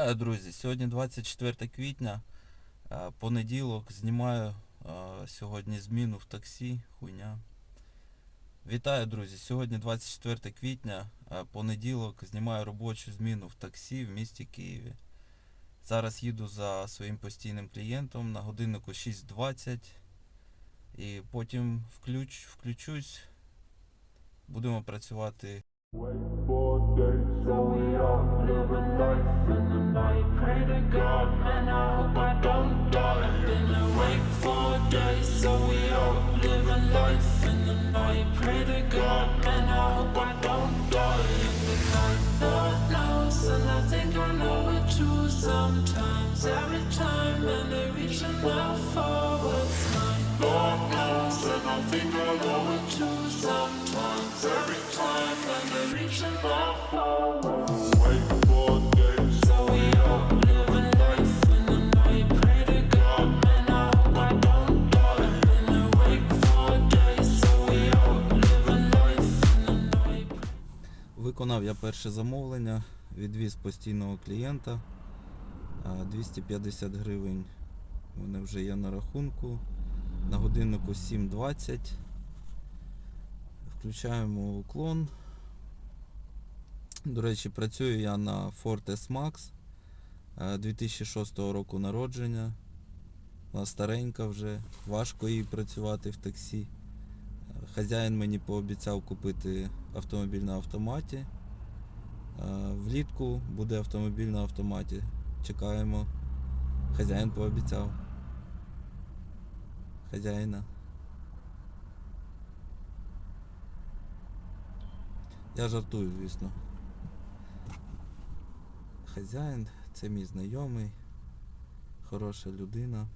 Вітаю, друзі! Сьогодні 24 квітня, е, понеділок. Знімаю е, сьогодні зміну в таксі. Хуйня. Вітаю, друзі! Сьогодні 24 квітня, е, понеділок. Знімаю робочу зміну в таксі в місті Києві. Зараз їду за своїм постійним клієнтом на годиннику 6.20 і потім включ, включусь. Будемо працювати Wait for days, so we all God, man, I hope I don't die. Been awake for days, so we all live a life in the night. Pray to God, man, I hope I don't die in the night. Lord knows, and I think I know it too. Sometimes, every time, and they reach out Виконав я перше замовлення, відвіз постійного клієнта. 250 гривень. Вони вже є на рахунку. На годиннику 7.20. Включаємо уклон. До речі, працюю я на Ford S-Max е, 2006 року народження. Вона старенька вже, важко їй працювати в таксі. Хазяїн мені пообіцяв купити автомобіль на автоматі. Е, Влітку буде автомобіль на автоматі. Чекаємо. Хазяїн пообіцяв. Хазяїна. Я жартую, звісно. Хазяїн, це мій знайомий, хороша людина.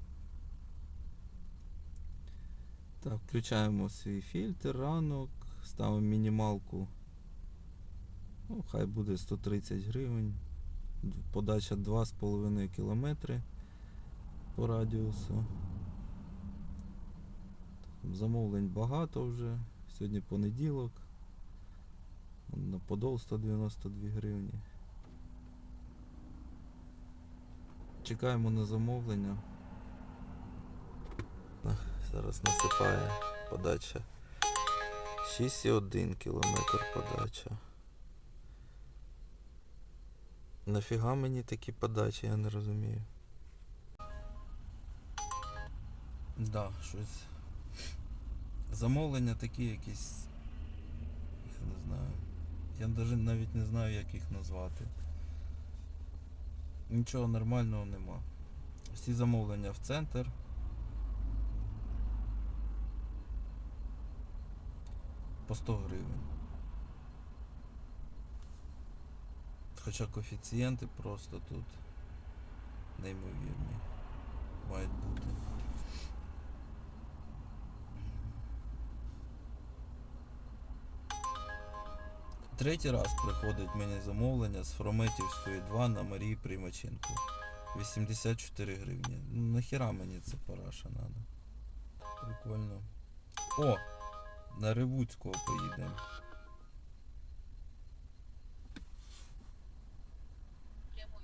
Так, включаємо свій фільтр, ранок, ставимо мінімалку. Ну, хай буде 130 гривень. Подача 2,5 кілометри по радіусу. Замовлень багато вже. Сьогодні понеділок. На подол 192 гривні. Чекаємо на замовлення. Зараз насипає подача. 6,1 кілометр подача. Нафіга мені такі подачі, я не розумію. Да, щось. Замовлення такі якісь. Я не знаю. Я навіть навіть не знаю, як їх назвати. Нічого нормального нема. Всі замовлення в центр. По 100 гривень. Хоча коефіцієнти просто тут неймовірні. Мають бути. Третій раз приходить мені замовлення з Фрометівської 2 на Марії Примаченко. 84 гривні. Нахіра мені це параша надо. Прикольно. О! На Ревуцького поїдемо.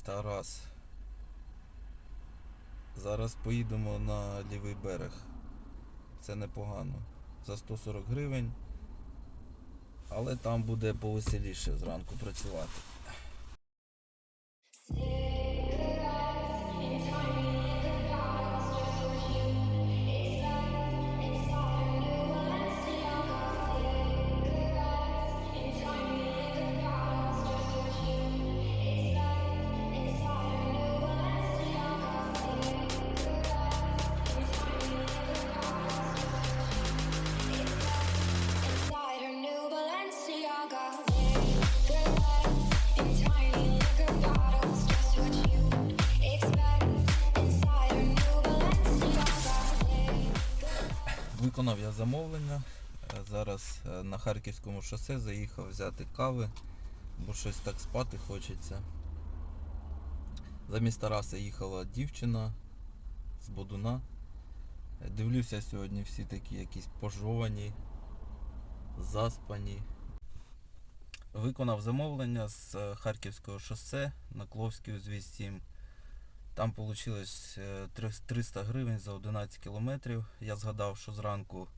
Тарас. Зараз поїдемо на лівий берег. Це непогано. За 140 гривень. Але там буде повеселіше зранку працювати. Виконав я замовлення. Е, Зараз е, на Харківському шосе заїхав взяти кави, бо щось так спати хочеться. Замість Тараса їхала дівчина з Бодуна. Е, Дивлюся сьогодні всі такі якісь пожовані, заспані. Виконав замовлення з Харківського шосе на Кловський узвіз 7. Там вийшло 300 гривень за 11 кілометрів. Я згадав, що зранку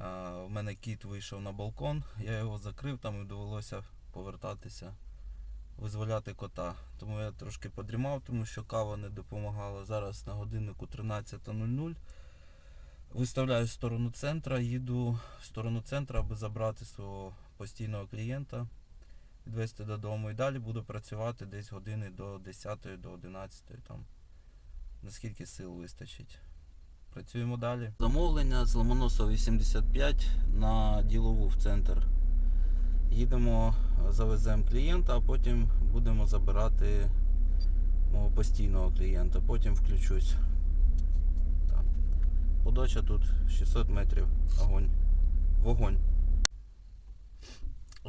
е, в мене кіт вийшов на балкон, я його закрив там і довелося повертатися, визволяти кота. Тому я трошки подрімав, тому що кава не допомагала. Зараз на годиннику 13.00. Виставляюсь в сторону центра, їду в сторону центра, аби забрати свого постійного клієнта, відвезти додому. І далі буду працювати десь години до 10 до 11 там. Наскільки сил вистачить. Працюємо далі. Замовлення з Ломоносова 85 на ділову в центр. Їдемо, завеземо клієнта, а потім будемо забирати мого постійного клієнта. Потім включусь. Так. Подача тут 600 метрів. Огонь. Вогонь.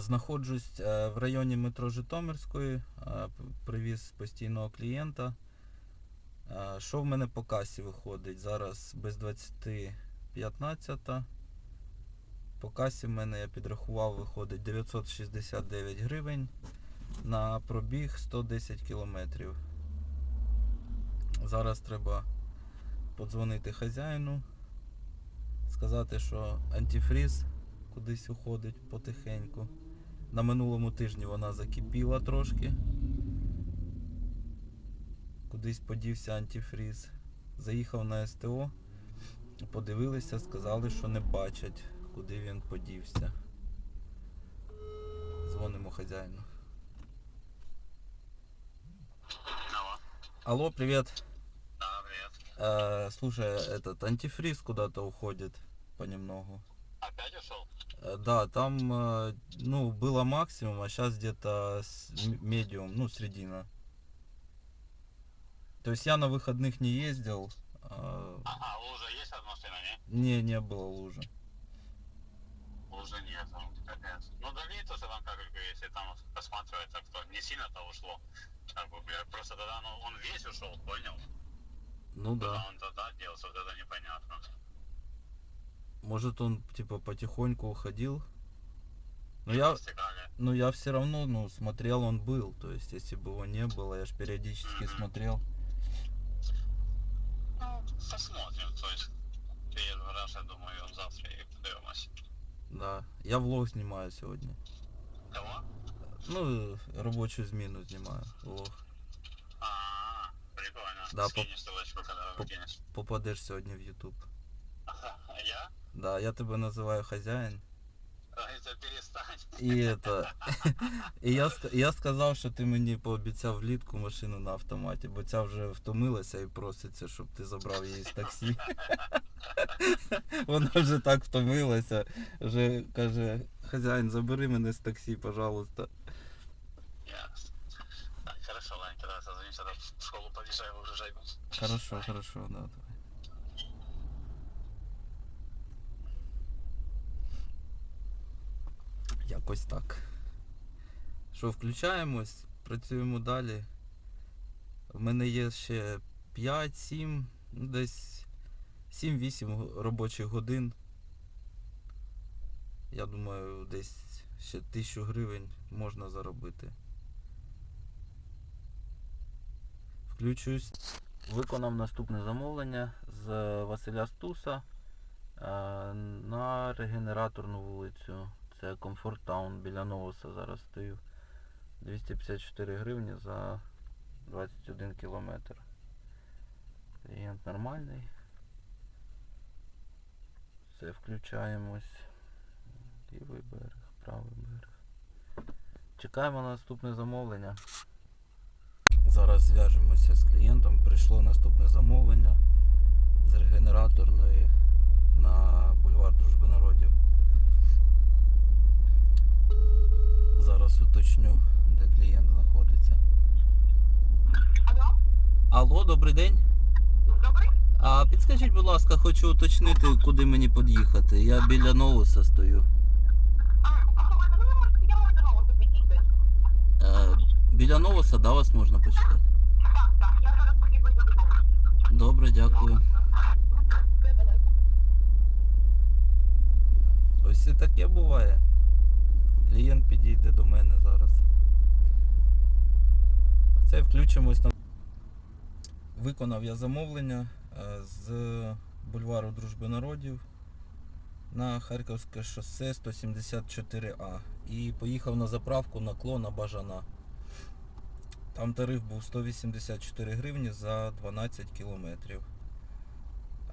Знаходжусь е, в районі метро Житомирської. е, Привіз постійного клієнта. Е, Що в мене по касі виходить? Зараз без 20 15. По касі в мене я підрахував, виходить 969 гривень на пробіг 110 кілометрів. Зараз треба подзвонити хазяїну, сказати, що антифріз кудись уходить потихеньку. На минулому тижні вона закипіла трошки. Кудись подівся антифріз. Заїхав на СТО, подивилися, сказали, що не бачать, куди він подівся. Дзвонимо хазяїну. Алло. Привет. Да, привет. Э, слушай, этот антифриз куда-то уходит понемногу. Э, Да, там, э, ну, было максимум, а сейчас где-то медиум, ну, средина. То есть я на выходных не ездил. а, Ага, лужа есть от машины, не? Не, не было лужи. Лужи нет, ну, капец. Ну, долито же там, как бы, если там посматривать, так то не сильно-то ушло. Как бы, просто тогда, ну, он весь ушел, понял? Ну да. он тогда делся, вот это непонятно. Может он, типа, потихоньку уходил. Но я, Стекали. но я все равно, ну, смотрел, он был. То есть, если бы его не было, я же периодически Мгм. смотрел. Ну, посмотрим, то есть, первый раз, я думаю, он завтра и подъемась. Да. Я влог снимаю сегодня. Кого? Ну, робочую зміну знімаю. Влог. А, прикольно. Да, по- Скинешь ссылочку, когда по- выкинешь. Попадеш сьогодні в YouTube. Я? Да, я тебе називаю хазяїн. А, Это перестань. І это. І я, ска- я сказав, що ти мені пообіцяв влітку машину на автоматі, бо ця вже втомилася і проситься, щоб ти забрав її з таксі. Вона вже так втомилася. Вже каже, хазяїн, забери мене з таксі, пожалуйста. Ясно. Так, хорошо, ладно, тогда созвонимся, тогда в школу подъезжаю, уже зайду. Хорошо, хорошо, да. Якось так. Що, включаємось, працюємо далі. В мене є ще 5-7, ну, десь 7-8 робочих годин. Я думаю, десь ще 1000 гривень можна заробити. Включусь. Виконав наступне замовлення з Василя Стуса е, на регенераторну вулицю. Це Комфорт Таун біля Новоса зараз стою. 254 гривні за 21 кілометр. Клієнт нормальний. Все, включаємось. Лівий берег, правий берег. Чекаємо на наступне замовлення. Зараз зв'яжемося з клієнтом. Прийшло наступне замовлення з регенераторної на бульвар Дружби народів. Зараз уточню, де клієнт знаходиться. Алло, Алло, добрий день. добрий? А підскажіть, будь ласка, хочу уточнити, куди мені під'їхати. Я біля Новуса стою. Е, біля Новуса, да, вас можна почекати? Так, так, я зараз поїду до нового. Добре, дякую. Ось і таке буває. Клієнт підійде до мене зараз. Це включимось на. Виконав я замовлення е, з бульвару Дружби народів на Харківське шосе 174А і поїхав на заправку на клона Бажана. Там тариф був 184 гривні за 12 кілометрів.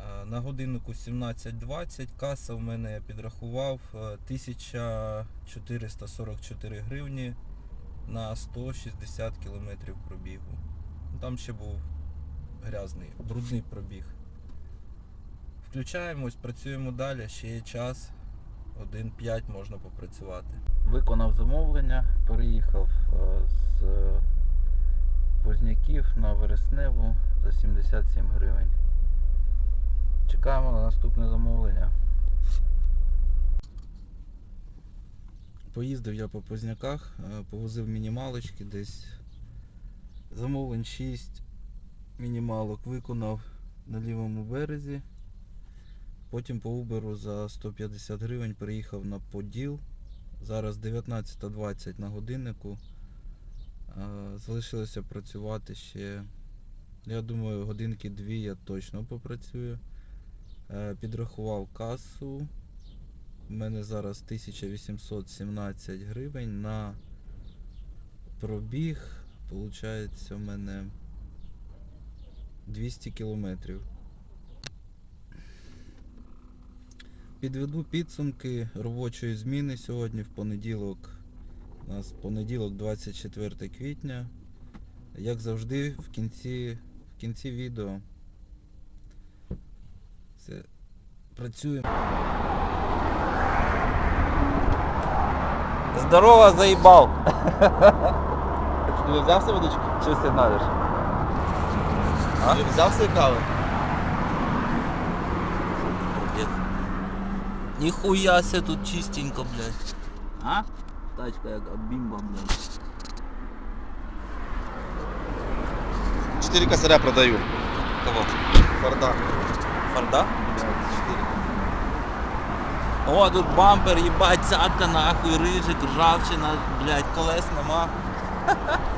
Е, На годиннику 17.20 каса в мене я підрахував е, 1444 гривні на 160 кілометрів пробігу. Там ще був грязний, брудний пробіг. Включаємось, працюємо далі, ще є час. 1.5 можна попрацювати. Виконав замовлення, переїхав е, з Позняків на Вересневу за 77 гривень. Чекаємо на наступне замовлення. Поїздив я по Позняках, е, повозив мінімалочки десь. Замовлень 6 мінімалок виконав на лівому березі. Потім по Uber за 150 гривень переїхав на Поділ. Зараз 19.20 на годиннику. Е, Залишилося працювати ще. Я думаю, годинки дві я точно попрацюю. Е, Підрахував касу. У мене зараз 1817 гривень на пробіг. Получається у мене 200 кілометрів. Підведу підсумки робочої зміни сьогодні в понеділок. У нас понеділок 24 квітня. Як завжди, в кінці, в кінці відео. Все. Працюємо. Здорово, заїбав! Не взяв себе водички? Що ти надиш? А? Не взяв себе кави? Ніхуя ся тут чистенько, блядь. А? Тачка як бімба, блядь. Чотири косаря продаю. Кого? Форда. Форда? О, тут бампер, їбать, цятка нахуй, рижик, ржавчина, блядь, колес нема.